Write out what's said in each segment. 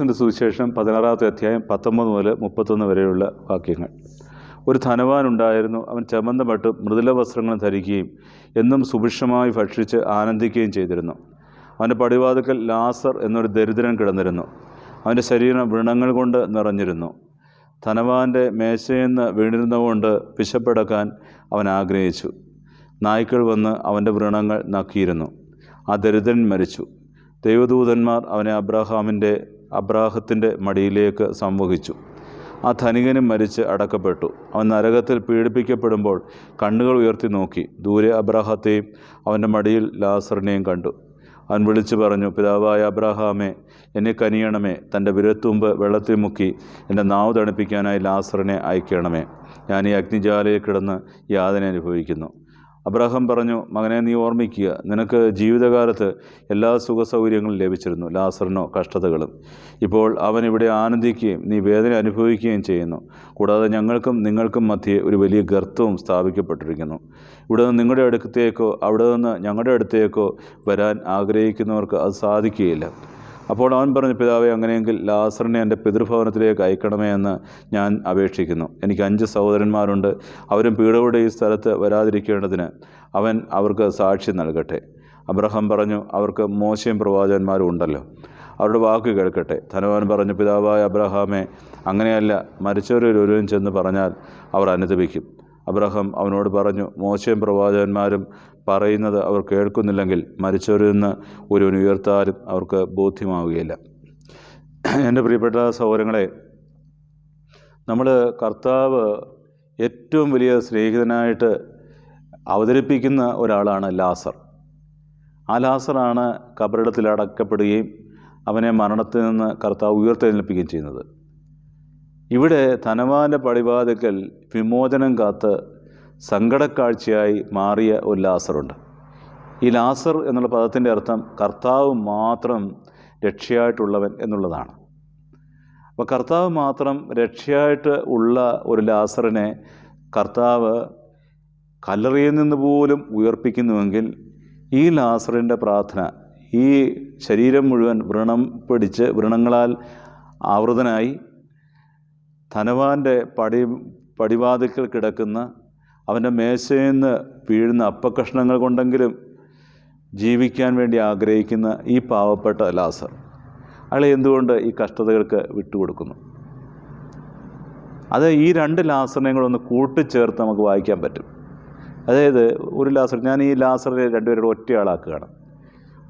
ലൂക്കോസിന്റെ സുവിശേഷം പതിനാറാമത്തെ അധ്യായം പത്തൊമ്പത് മുതൽ മുപ്പത്തൊന്ന് വരെയുള്ള വാക്യങ്ങൾ. ഒരു ധനവാനുണ്ടായിരുന്നു. അവൻ ചമന്ത മട്ടും മൃദുല വസ്ത്രങ്ങളും ധരിക്കുകയും എന്നും സുഭിക്ഷമായി ഭക്ഷിച്ച് ആനന്ദിക്കുകയും ചെയ്തിരുന്നു. അവന്റെ പടിവാതുക്കൽ ലാസർ എന്നൊരു ദരിദ്രൻ കിടന്നിരുന്നു. അവന്റെ ശരീരം വ്രണങ്ങൾ കൊണ്ട് നിറഞ്ഞിരുന്നു. ധനവാന്റെ മേശയെന്ന് വീണിരുന്നതുകൊണ്ട് വിശപ്പടക്കാൻ അവൻ ആഗ്രഹിച്ചു. നായ്ക്കൾ വന്ന് അവന്റെ വ്രണങ്ങൾ നക്കിയിരുന്നു. ആ ദരിദ്രൻ മരിച്ചു. ദൈവദൂതന്മാർ അവനെ അബ്രാഹാമിന്റെ അബ്രാഹത്തിന്റെ മടിയിലേക്ക് സംവഹിച്ചു. ആ ധനികനും മരിച്ച് അടക്കപ്പെട്ടു. അവൻ നരകത്തിൽ പീഡിപ്പിക്കപ്പെടുമ്പോൾ കണ്ണുകൾ ഉയർത്തി നോക്കി. ദൂരെ അബ്രാഹത്തെയും അവന്റെ മടിയിൽ ലാസറിനെയും കണ്ടു. അവൻ വിളിച്ചു പറഞ്ഞു പിതാവായ അബ്രഹാമേ എന്നെ കനിയണമേ. തന്റെ വിരത്തുമ്പ് വെള്ളത്തിൽ മുക്കി എന്റെ നാവ് തണുപ്പിക്കാനായി ലാസറിനെ അയക്കണമേ. ഞാൻ ഈ അഗ്നിജാലയിൽ കിടന്ന് യാതന അനുഭവിക്കുന്നു. അബ്രാഹാം പറഞ്ഞു മകനെ നീ ഓർമ്മിക്കുക നിനക്ക് ജീവിതകാലത്ത് എല്ലാ സുഖസൗകര്യങ്ങളും ലഭിച്ചിരുന്നു ലാസറിനോ കഷ്ടതകളും. ഇപ്പോൾ അവൻ ഇവിടെ ആനന്ദിക്കുകയും നീ വേദന അനുഭവിക്കുകയും ചെയ്യുന്നു. കൂടാതെ ഞങ്ങൾക്കും നിങ്ങൾക്കും മധ്യേ ഒരു വലിയ ഗർത്തവും സ്ഥാപിക്കപ്പെട്ടിരിക്കുന്നു. ഇവിടെ നിന്ന് നിങ്ങളുടെ അടുത്തേക്കോ അവിടെ നിന്ന് ഞങ്ങളുടെ അടുത്തേക്കോ വരാൻ ആഗ്രഹിക്കുന്നവർക്ക് അത് സാധിക്കുകയില്ല. അപ്പോൾ അവൻ പറഞ്ഞു പിതാവെ അങ്ങനെയെങ്കിൽ ലാസറിനെ എന്റെ പിതൃഭവനത്തിലേക്ക് അയക്കണമേ എന്ന് ഞാൻ അപേക്ഷിക്കുന്നു. എനിക്ക് അഞ്ച് സഹോദരന്മാരുണ്ട്. അവരും പീഡയുടെ ഈ സ്ഥലത്ത് വരാതിരിക്കേണ്ടതിന് അവൻ അവർക്ക് സാക്ഷി നൽകട്ടെ. അബ്രഹാം പറഞ്ഞു അവർക്ക് മോശയും പ്രവാചകന്മാരും ഉണ്ടല്ലോ. അവരുടെ വാക്ക് കേൾക്കട്ടെ. ധനവാൻ പറഞ്ഞു പിതാവായ അബ്രഹാമെ അങ്ങനെയല്ല. മരിച്ചവരിൽ ഒരുവൻ ചെന്ന് പറഞ്ഞാൽ അവർ അനുദപിക്കും. അബ്രഹാം അവനോട് പറഞ്ഞു മോശയും പ്രവാചകന്മാരും പറയുന്നത് അവർ കേൾക്കുന്നില്ലെങ്കിൽ മരിച്ചവരിൽ നിന്ന് ഒരു ഉയർത്താലും അവർക്ക് ബോധ്യമാവുകയില്ല. എന്റെ പ്രിയപ്പെട്ട സഹോദരങ്ങളെ നമ്മൾ കർത്താവ് ഏറ്റവും വലിയ സ്നേഹിതനായിട്ട് അവതരിപ്പിക്കുന്ന ഒരാളാണ് ലാസർ. ആ ലാസറാണ് കബറിടത്തിൽ അടക്കപ്പെടുകയും അവനെ മരണത്തിൽ നിന്ന് കർത്താവ് ഉയർത്തെഴുന്നേൽപ്പിക്കുകയും ചെയ്യുന്നത്. ഇവിടെ ധനവാന്റെ പടിവാതിക്കൽ വിമോചനം കാത്ത് സങ്കടക്കാഴ്ചയായി മാറിയ ഒരു ലാസറുണ്ട്. ഈ ലാസർ എന്നുള്ള പദത്തിന്റെ അർത്ഥം കർത്താവ് മാത്രം രക്ഷയായിട്ടുള്ളവൻ എന്നുള്ളതാണ്. അപ്പോൾ കർത്താവ് മാത്രം രക്ഷയായിട്ട് ഉള്ള ഒരു ലാസറിനെ കർത്താവ് കല്ലറിയിൽ നിന്ന് പോലും ഉയർപ്പിക്കുന്നുവെങ്കിൽ ഈ ലാസറിന്റെ പ്രാർത്ഥന ഈ ശരീരം മുഴുവൻ വ്രണം പിടിച്ച് വ്രണങ്ങളാൽ ആവൃതനായി ധനവാന്റെ പടി പടിവാതിക്കൽ കിടക്കുന്ന അവന്റെ മേശയിൽ നിന്ന് വീഴുന്ന അപ്പക്കഷ്ണങ്ങൾ കൊണ്ടെങ്കിലും ജീവിക്കാൻ വേണ്ടി ആഗ്രഹിക്കുന്ന ഈ പാവപ്പെട്ട ലാസർ. അയാളെ എന്തുകൊണ്ട് ഈ കഷ്ടതകൾക്ക് വിട്ടുകൊടുക്കുന്നു? അത് ഈ രണ്ട് ലാസറിനെയും ഒന്ന് കൂട്ടിച്ചേർത്ത് നമുക്ക് വായിക്കാൻ പറ്റും. അതായത് ഒരു ലാസർ ഞാൻ ഈ ലാസറിനെ രണ്ടുപേരുടെ ഒറ്റയാളാക്കുകയാണ്.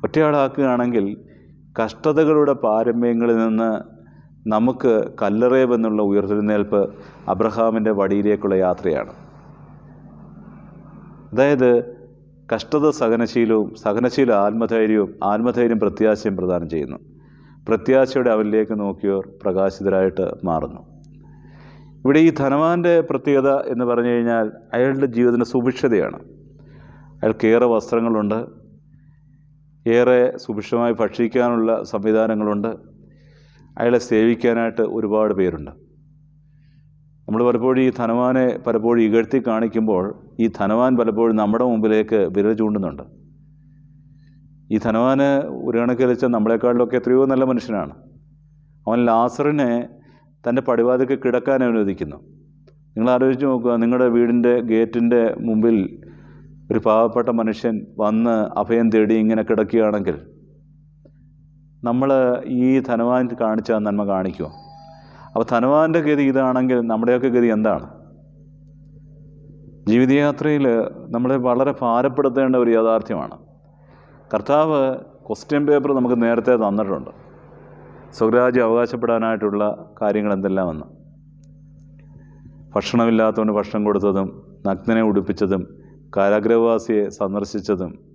ഒറ്റയാളാക്കുകയാണെങ്കിൽ കഷ്ടതകളുടെ പാരമ്യങ്ങളിൽ നിന്ന് നമുക്ക് കല്ലറേവെന്നുള്ള ഉയർത്തെഴുന്നേൽപ്പ് അബ്രഹാമിന്റെ വടിയിലേക്കുള്ള യാത്രയാണ്. അതായത് കഷ്ടത സഹനശീലവും സഹനശീല ആത്മധൈര്യവും ആത്മധൈര്യം പ്രത്യാശയും പ്രദാനം ചെയ്യുന്നു. പ്രത്യാശയുടെ അവനിലേക്ക് നോക്കിയവർ പ്രകാശിതരായിട്ട് മാറുന്നു. ഇവിടെ ഈ ധനവാന്റെ പ്രത്യേകത എന്ന് പറഞ്ഞു കഴിഞ്ഞാൽ അയാളുടെ ജീവിതത്തിന്റെ സുഭിക്ഷതയാണ്. അയാൾക്ക് ഏറെ വസ്ത്രങ്ങളുണ്ട് ഏറെ സുഭിക്ഷമായി ഭക്ഷിക്കാനുള്ള സംവിധാനങ്ങളുണ്ട് അയാളെ സേവിക്കാനായിട്ട് ഒരുപാട് പേരുണ്ട്. നമ്മൾ പലപ്പോഴും ഈ ധനവാനെ പലപ്പോഴും ഇകഴ്ത്തി കാണിക്കുമ്പോൾ ഈ ധനവാൻ പലപ്പോഴും നമ്മുടെ മുമ്പിലേക്ക് വിരൽ ചൂണ്ടുന്നുണ്ട്. ഈ ധനവാന് ഒരു കണക്കിൽ വെച്ചാൽ നമ്മളെക്കാളിലൊക്കെ എത്രയോ നല്ല മനുഷ്യനാണ്. അവൻ ലാസറിനെ തന്റെ പടിവാതിക്ക് കിടക്കാൻ അനുവദിക്കുന്നു. നിങ്ങൾ ആലോചിച്ച് നോക്കുക നിങ്ങളുടെ വീടിന്റെ ഗേറ്റിന്റെ മുമ്പിൽ ഒരു പാവപ്പെട്ട മനുഷ്യൻ വന്ന് അഭയം തേടി ഇങ്ങനെ കിടക്കുകയാണെങ്കിൽ നമ്മൾ ഈ ധനവാൻ കാണിച്ച നന്മ കാണിക്കുമോ അപ്പോൾ ധനവാന്റെ ഗതി ഇതാണെങ്കിൽ നമ്മുടെയൊക്കെ ഗതി എന്താണ്? ജീവിതയാത്രയിൽ നമ്മളെ വളരെ ഭാരപ്പെടുത്തേണ്ട ഒരു യാഥാർത്ഥ്യമാണ്. കർത്താവ് ക്വസ്റ്റ്യൻ പേപ്പർ നമുക്ക് നേരത്തെ തന്നിട്ടുണ്ട്. സ്വരാജ്യം അവകാശപ്പെടാനായിട്ടുള്ള കാര്യങ്ങൾ എന്തെല്ലാമെന്ന്. ഭക്ഷണമില്ലാത്തവന് ഭക്ഷണം കൊടുത്തതും നഗ്നനെ ഉടുപ്പിച്ചതും കാരാഗ്രഹവാസിയെ സന്ദർശിച്ചതും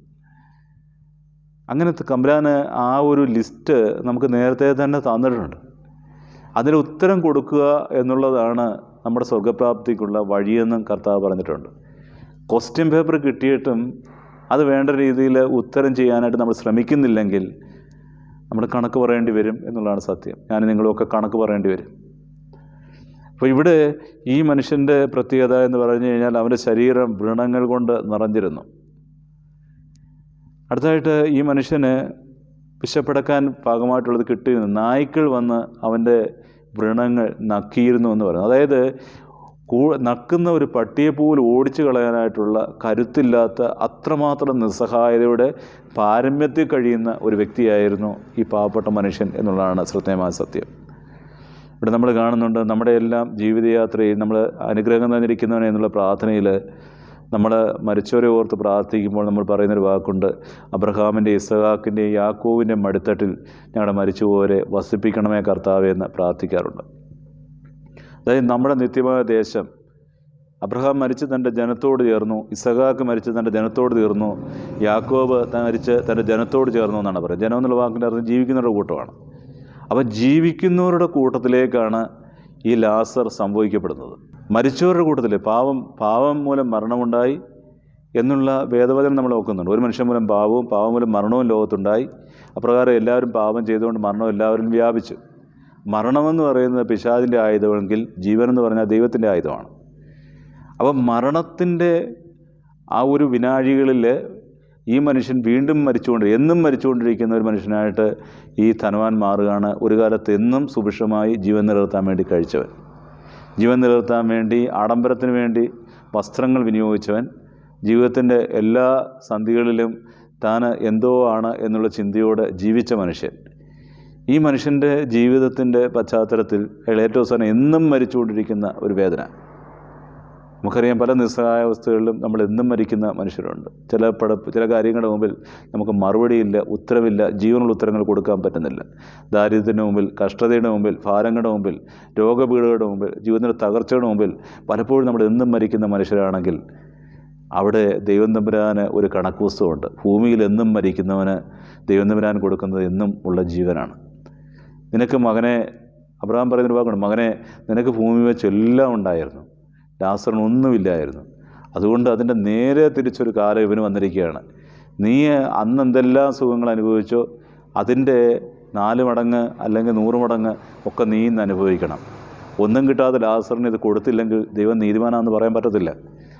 അങ്ങനത്തെ കമ്പ്രാന് ആ ഒരു ലിസ്റ്റ് നമുക്ക് നേരത്തെ തന്നെ തന്നിട്ടുണ്ട്. അതിന് ഉത്തരം കൊടുക്കുക എന്നുള്ളതാണ് നമ്മുടെ സ്വർഗപ്രാപ്തിക്കുള്ള വഴിയെന്നും കർത്താവ് പറഞ്ഞിട്ടുണ്ട്. ക്വസ്റ്റ്യൻ പേപ്പർ കിട്ടിയിട്ടും അത് വേണ്ട രീതിയിൽ ഉത്തരം ചെയ്യാനായിട്ട് നമ്മൾ ശ്രമിക്കുന്നില്ലെങ്കിൽ നമ്മൾ കണക്ക് പറയേണ്ടി വരും എന്നുള്ളതാണ് സത്യം. ഞാൻ നിങ്ങളൊക്കെ കണക്ക് പറയേണ്ടി വരും. അപ്പോൾ ഇവിടെ ഈ മനുഷ്യന്റെ പ്രത്യേകത എന്ന് പറഞ്ഞു കഴിഞ്ഞാൽ അവന്റെ ശരീരം വ്രണങ്ങൾ കൊണ്ട് നിറഞ്ഞിരുന്നു. അടുത്തതായിട്ട് ഈ മനുഷ്യന് വിശപ്പടക്കാൻ പാകമായിട്ടുള്ളത് കിട്ടിയിരുന്നു. നായ്ക്കൾ വന്ന് അവന്റെ വ്രണങ്ങൾ നക്കിയിരുന്നു എന്ന് പറയുന്നു. അതായത് കൂ നക്കുന്ന ഒരു പട്ടിയെ പോലും ഓടിച്ചു കളയാനായിട്ടുള്ള കരുത്തില്ലാത്ത അത്രമാത്രം നിസ്സഹായതയുടെ പാരമ്യത്തിൽ കഴിയുന്ന ഒരു വ്യക്തിയായിരുന്നു ഈ പാവപ്പെട്ട മനുഷ്യൻ എന്നുള്ളതാണ് ശ്രദ്ധേയമായ സത്യം. ഇവിടെ നമ്മൾ കാണുന്നുണ്ട് നമ്മുടെ എല്ലാം ജീവിതയാത്രയിൽ നമ്മൾ അനുഗ്രഹം തന്നിരിക്കുന്നവനെ എന്നുള്ള പ്രാർത്ഥനയിൽ നമ്മൾ മരിച്ചവരെ ഓർത്ത് പ്രാർത്ഥിക്കുമ്പോൾ നമ്മൾ പറയുന്നൊരു വാക്കുണ്ട് അബ്രഹാമിന്റെ ഇസഹാക്കിന്റെ യാക്കോവിന്റെ മടിത്തട്ടിൽ ഞങ്ങളുടെ മരിച്ചുപോരെ വസിപ്പിക്കണമേ കർത്താവെ എന്ന് പ്രാർത്ഥിക്കാറുണ്ട്. അതായത് നമ്മുടെ നിത്യമായ ദേശം അബ്രഹാം മരിച്ച് തന്റെ ജനത്തോട് ചേർന്നു ഇസഹാക്ക് മരിച്ച് തന്റെ ജനത്തോട് തീർന്നു യാക്കോബ് മരിച്ച് തന്റെ ജനത്തോട് ചേർന്നു എന്നാണ് പറയുന്നത്. ജനം എന്നുള്ള വാക്കിന്റെ അർത്ഥം ജീവിക്കുന്നവരുടെ കൂട്ടമാണ്. അപ്പോൾ ജീവിക്കുന്നവരുടെ കൂട്ടത്തിലേക്കാണ് ഈ ലാസർ സംഭവിക്കപ്പെടുന്നത്. മരിച്ചവരുടെ കൂട്ടത്തിൽ പാവം പാവം മൂലം മരണമുണ്ടായി എന്നുള്ള വേദവചനം നമ്മൾ നോക്കുന്നുണ്ട് ഒരു മനുഷ്യൻ മൂലം പാവവും പാവം മൂലം മരണവും ലോകത്തുണ്ടായി. അപ്രകാരം എല്ലാവരും പാപം ചെയ്തുകൊണ്ട് മരണം എല്ലാവരും വ്യാപിച്ചു. മരണമെന്ന് പറയുന്നത് പിശാദിന്റെ ആയുധമെങ്കിൽ ജീവൻ എന്ന് പറഞ്ഞാൽ ദൈവത്തിന്റെ ആയുധമാണ്. അപ്പം മരണത്തിന്റെ ആ ഒരു വിനാഴികളിൽ ഈ മനുഷ്യൻ വീണ്ടും മരിച്ചുകൊണ്ട് എന്നും മരിച്ചുകൊണ്ടിരിക്കുന്ന ഒരു മനുഷ്യനായിട്ട് ഈ ധനവാൻ മാറുകയാണ്. ഒരു കാലത്ത് എന്നും സുഭിക്ഷമായി ജീവൻ നിലനിർത്താൻ വേണ്ടി കഴിച്ചവൻ. ജീവൻ നിലനിർത്താൻ വേണ്ടി ആഡംബരത്തിന് വേണ്ടി വസ്ത്രങ്ങൾ വിനിയോഗിച്ചവൻ ജീവിതത്തിന്റെ എല്ലാ സന്ധികളിലും താൻ എന്തോ ആണ് എന്നുള്ള ചിന്തയോടെ ജീവിച്ച മനുഷ്യൻ. ഈ മനുഷ്യന്റെ ജീവിതത്തിന്റെ പശ്ചാത്തലത്തിൽ ഏറ്റവും അവസാനം എന്നും മരിച്ചുകൊണ്ടിരിക്കുന്ന ഒരു വേദന. നമുക്കറിയാം പല നിസ്സഹായ അവസ്ഥകളിലും നമ്മൾ എന്നും മരിക്കുന്ന മനുഷ്യരുണ്ട്. ചില പട ചില കാര്യങ്ങളുടെ മുമ്പിൽ നമുക്ക് മറുപടിയില്ല ഉത്തരവില്ല ജീവനുള്ള ഉത്തരങ്ങൾ കൊടുക്കാൻ പറ്റുന്നില്ല. ദാരിദ്ര്യത്തിന്റെ മുമ്പിൽ കഷ്ടതയുടെ മുമ്പിൽ ഭാരങ്ങളുടെ മുമ്പിൽ രോഗപീഠകളുടെ മുമ്പിൽ ജീവിതത്തിന്റെ തകർച്ചയുടെ മുമ്പിൽ പലപ്പോഴും നമ്മൾ എന്നും മരിക്കുന്ന മനുഷ്യരാണെങ്കിൽ അവിടെ ദൈവം തമ്പുരാന് ഒരു കണക്ക് ഭൂമിയിൽ എന്നും മരിക്കുന്നവന് ദൈവം തമ്പുരാൻ കൊടുക്കുന്നത് എന്നും ഉള്ള ജീവനാണ്. നിനക്ക് മകനെ അബ്രഹാം പറയുന്നൊരു വാക്കുണ്ട് മകനെ നിനക്ക് ഭൂമി വെച്ച് എല്ലാം ഉണ്ടായിരുന്നു. ലാസറിന് ഒന്നുമില്ലായിരുന്നു. അതുകൊണ്ട് അതിന്റെ നേരെ തിരിച്ചൊരു കാലം ഇവന് വന്നിരിക്കുകയാണ്. നീ അന്ന് എന്തെല്ലാം സുഖങ്ങൾ അനുഭവിച്ചോ അതിന്റെ നാല് മടങ്ങ് അല്ലെങ്കിൽ നൂറ് മടങ്ങ് ഒക്കെ നീ ഇന്ന് അനുഭവിക്കണം. ഒന്നും കിട്ടാതെ ലാസറിന് ഇത് കൊടുത്തില്ലെങ്കിൽ ദൈവം നീതിമാനാണെന്ന് പറയാൻ പറ്റത്തില്ല.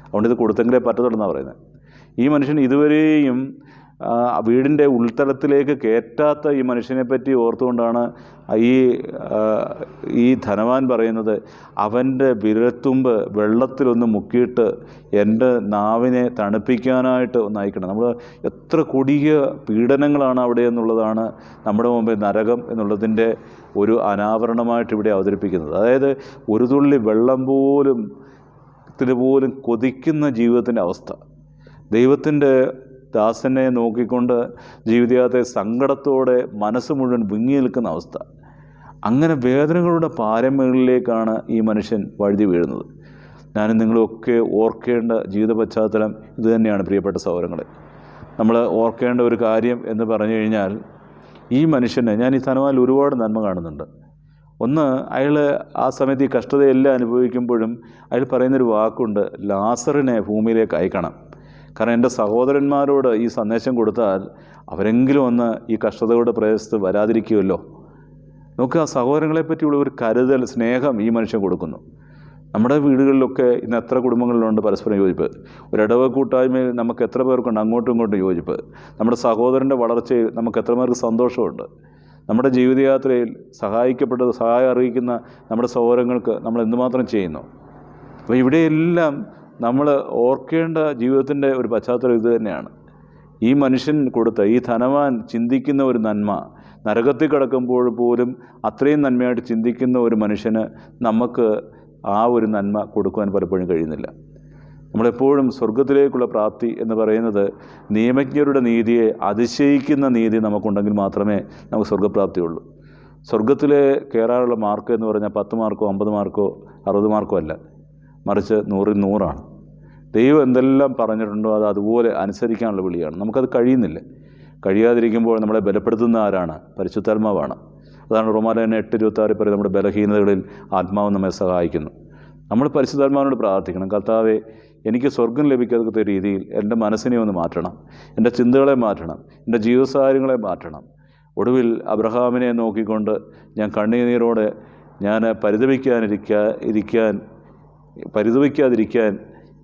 അതുകൊണ്ട് ഇത് കൊടുത്തെങ്കിലേ പറ്റത്തുള്ളൂ പറയുന്നത്. ഈ മനുഷ്യൻ ഇതുവരെയും വീടിന്റെ ഉൾത്തലത്തിലേക്ക് കയറ്റാത്ത ഈ മനുഷ്യനെ പറ്റി ഓർത്തുകൊണ്ടാണ് ഈ ഈ ധനവാൻ പറയുന്നത് അവന്റെ വിരൽത്തുമ്പ് വെള്ളത്തിലൊന്ന് മുക്കിയിട്ട് എന്റെ നാവിനെ തണുപ്പിക്കാനായിട്ട് ഒന്ന് അയക്കണം. നമ്മൾ എത്ര കൊടിയ പീഡനങ്ങളാണ് അവിടെ എന്നുള്ളതാണ് നമ്മുടെ മുമ്പിൽ നരകം എന്നുള്ളതിന്റെ ഒരു അനാവരണമായിട്ട് ഇവിടെ അവതരിപ്പിക്കുന്നത്. അതായത് ഒരു തുള്ളി വെള്ളം പോലും ത്തിന് പോലും കൊതിക്കുന്ന ജീവിതത്തിന്റെ അവസ്ഥ. ദൈവത്തിന്റെ ദാസനെ നോക്കിക്കൊണ്ട് ജീവിതത്തെ സങ്കടത്തോടെ മനസ്സ് മുഴുവൻ വിങ്ങി നിൽക്കുന്ന അവസ്ഥ. അങ്ങനെ വേദനകളുടെ പാരമ്യങ്ങളിലേക്കാണ് ഈ മനുഷ്യൻ വഴുതി വീഴുന്നത്. ഞാനും നിങ്ങളൊക്കെ ഓർക്കേണ്ട ജീവിത പശ്ചാത്തലം ഇതുതന്നെയാണ് പ്രിയപ്പെട്ട സഹോദരങ്ങളെ. നമ്മൾ ഓർക്കേണ്ട ഒരു കാര്യം എന്ന് പറഞ്ഞു കഴിഞ്ഞാൽ ഈ മനുഷ്യനെ ഞാൻ ഈ ധനവാനിൽ ഒരുപാട് നന്മ കാണുന്നുണ്ട്. ഒന്ന് അയാൾ ആ സമയത്ത് ഈ കഷ്ടതയെല്ലാം അനുഭവിക്കുമ്പോഴും അയാൾ പറയുന്നൊരു വാക്കുണ്ട് ലാസറിനെ ഭൂമിയിലേക്ക് അയക്കണം. കാരണം എന്റെ സഹോദരന്മാരോട് ഈ സന്ദേശം കൊടുത്താൽ അവരെങ്കിലും ഒന്ന് ഈ കഷ്ടതയുടെ പ്രദേശത്ത് വരാതിരിക്കുമല്ലോ. നമുക്ക് ആ സഹോദരങ്ങളെ പറ്റിയുള്ള ഒരു കരുതൽ സ്നേഹം ഈ മനുഷ്യൻ കൊടുക്കുന്നു. നമ്മുടെ വീടുകളിലൊക്കെ ഇന്ന് എത്ര കുടുംബങ്ങളിലുണ്ട് പരസ്പരം യോജിപ്പ്? ഒരിടവ് കൂട്ടായ്മയിൽ നമുക്ക് എത്ര പേർക്കുണ്ട് അങ്ങോട്ടും ഇങ്ങോട്ടും യോജിപ്പ്? നമ്മുടെ സഹോദരന്റെ വളർച്ചയിൽ നമുക്ക് എത്ര പേർക്ക് സന്തോഷമുണ്ട്? നമ്മുടെ ജീവിതയാത്രയിൽ സഹായിക്കപ്പെട്ടത് സഹായം അറിയിക്കുന്ന നമ്മുടെ സഹോദരങ്ങൾക്ക് നമ്മൾ എന്തുമാത്രം ചെയ്യുന്നു? അപ്പോൾ ഇവിടെയെല്ലാം നമ്മൾ ഓർക്കേണ്ട ജീവിതത്തിന്റെ ഒരു പശ്ചാത്തലം ഇത് തന്നെയാണ്. ഈ മനുഷ്യൻ കൊടുത്ത ഈ ധനവാൻ ചിന്തിക്കുന്ന ഒരു നന്മ നരകത്തിൽ കിടക്കുമ്പോൾ പോലും അത്രയും നന്മയായിട്ട് ചിന്തിക്കുന്ന ഒരു മനുഷ്യന് നമുക്ക് ആ ഒരു നന്മ കൊടുക്കുവാൻ പലപ്പോഴും കഴിയുന്നില്ല. നമ്മളെപ്പോഴും സ്വർഗത്തിലേക്കുള്ള പ്രാപ്തി എന്ന് പറയുന്നത് നിയമജ്ഞരുടെ നീതിയെ അതിശയിക്കുന്ന നീതി നമുക്കുണ്ടെങ്കിൽ മാത്രമേ നമുക്ക് സ്വർഗപ്രാപ്തിയുള്ളൂ സ്വർഗത്തിലെ കയറാനുള്ള മാർക്ക് എന്ന് പറഞ്ഞാൽ പത്ത് മാർക്കോ അമ്പത് മാർക്കോ അറുപത് മാർക്കോ അല്ല. മറിച്ച് നൂറിൽ നൂറാണ്. ദൈവം എന്തെല്ലാം പറഞ്ഞിട്ടുണ്ടോ അത് അതുപോലെ അനുസരിക്കാനുള്ള വിളിയാണ്. നമുക്കത് കഴിയുന്നില്ല. കഴിയാതിരിക്കുമ്പോൾ നമ്മളെ ബലപ്പെടുത്തുന്ന ആരാണ്? പരിശുദ്ധാത്മാവാണ്. അതാണ് റോമാലയന എട്ട് ഇരുപത്തി ആറ് പറയും നമ്മുടെ ബലഹീനതകളിൽ ആത്മാവ് നമ്മെ സഹായിക്കുന്നു. നമ്മൾ പരിശുദ്ധാത്മാവിനോട് പ്രാർത്ഥിക്കണം. കർത്താവെ എനിക്ക് സ്വർഗം ലഭിക്കാത്ത രീതിയിൽ എന്റെ മനസ്സിനെ ഒന്ന് മാറ്റണം. എന്റെ ചിന്തകളെ മാറ്റണം. എന്റെ ജീവിതസാഹചര്യങ്ങളെ മാറ്റണം. ഒടുവിൽ അബ്രഹാമിനെ നോക്കിക്കൊണ്ട് ഞാൻ കണ്ണീനീരോടെ ഞാൻ പരിതപിക്കാനിരിക്കാ ഇരിക്കാൻ പരിതപിക്കാതിരിക്കാൻ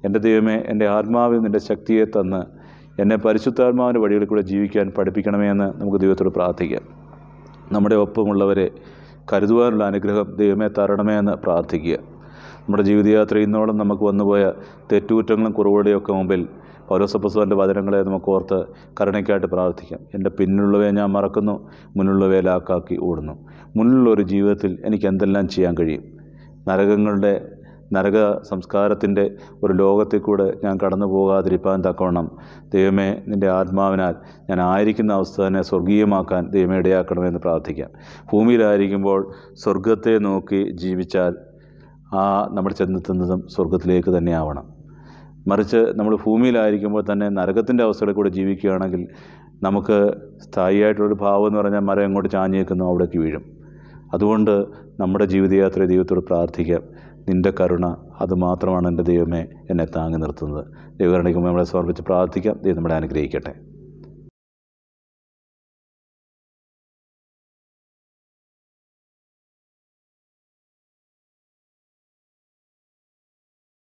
എന്റെ ദൈവമേ എന്റെ ആത്മാവിൽ നിന്റെ ശക്തിയെ തന്ന് എന്നെ പരിശുദ്ധാത്മാവിന്റെ വഴികളിൽ കൂടെ ജീവിക്കാൻ പഠിപ്പിക്കണമേ എന്ന് നമുക്ക് ദൈവത്തോട് പ്രാർത്ഥിക്കാം. നമ്മുടെ ഒപ്പമുള്ളവരെ കരുതുവാനുള്ള അനുഗ്രഹം ദൈവമേ തരണമേ എന്ന് പ്രാർത്ഥിക്കുക. നമ്മുടെ ജീവിതയാത്ര ഇന്നോളം നമുക്ക് വന്നുപോയ തെറ്റുകുറ്റങ്ങളും കുറവുകളുടെയൊക്കെ മുമ്പിൽ പൗരസപ്പസ്വന്റെ വചനങ്ങളെ നമുക്ക് ഓർത്ത് കരുണയ്ക്കായിട്ട് പ്രാർത്ഥിക്കാം. എന്റെ പിന്നിലുള്ളവയെ ഞാൻ മറക്കുന്നു മുന്നിലുള്ളവയെ ലാക്കാക്കി ഓടുന്നു. മുന്നിലുള്ള ഒരു ജീവിതത്തിൽ എനിക്ക് എന്തെല്ലാം ചെയ്യാൻ കഴിയും? നരകങ്ങളുടെ നരക സംസ്കാരത്തിന്റെ ഒരു ലോകത്തിൽ കൂടെ ഞാൻ കടന്നു പോകാതിരിപ്പാൻ തക്കവണ്ണം ദൈവമേ നിന്റെ ആത്മാവിനാൽ ഞാൻ ആയിരിക്കുന്ന അവസ്ഥ തന്നെ സ്വർഗീയമാക്കാൻ ദൈവമേ ഇടയാക്കണമെന്ന് പ്രാർത്ഥിക്കാം. ഭൂമിയിലായിരിക്കുമ്പോൾ സ്വർഗത്തെ നോക്കി ജീവിച്ചാൽ ആ നമ്മൾ ചെന്നെത്തുന്നതും സ്വർഗത്തിലേക്ക് തന്നെ ആവണം. മറിച്ച് നമ്മൾ ഭൂമിയിലായിരിക്കുമ്പോൾ തന്നെ നരകത്തിന്റെ അവസ്ഥകളിൽ കൂടെ ജീവിക്കുകയാണെങ്കിൽ നമുക്ക് സ്ഥായിയായിട്ടുള്ളൊരു ഭാവം എന്ന് പറഞ്ഞാൽ മരം എങ്ങോട്ട് ചാഞ്ഞേക്കുന്നു അവിടേക്ക് വീഴും. അതുകൊണ്ട് നമ്മുടെ ജീവിതയാത്ര ദൈവത്തോട് പ്രാർത്ഥിക്കാം. നിന്റെ കരുണ അതുമാത്രമാണ് എന്റെ ദൈവമേ എന്നെ താങ്ങി നിർത്തുന്നത്. ദൈവകരുണയ്ക്ക് നമ്മളെ സമർപ്പിച്ച് പ്രാർത്ഥിക്കാം. ദൈവം നമ്മളെ അനുഗ്രഹിക്കട്ടെ.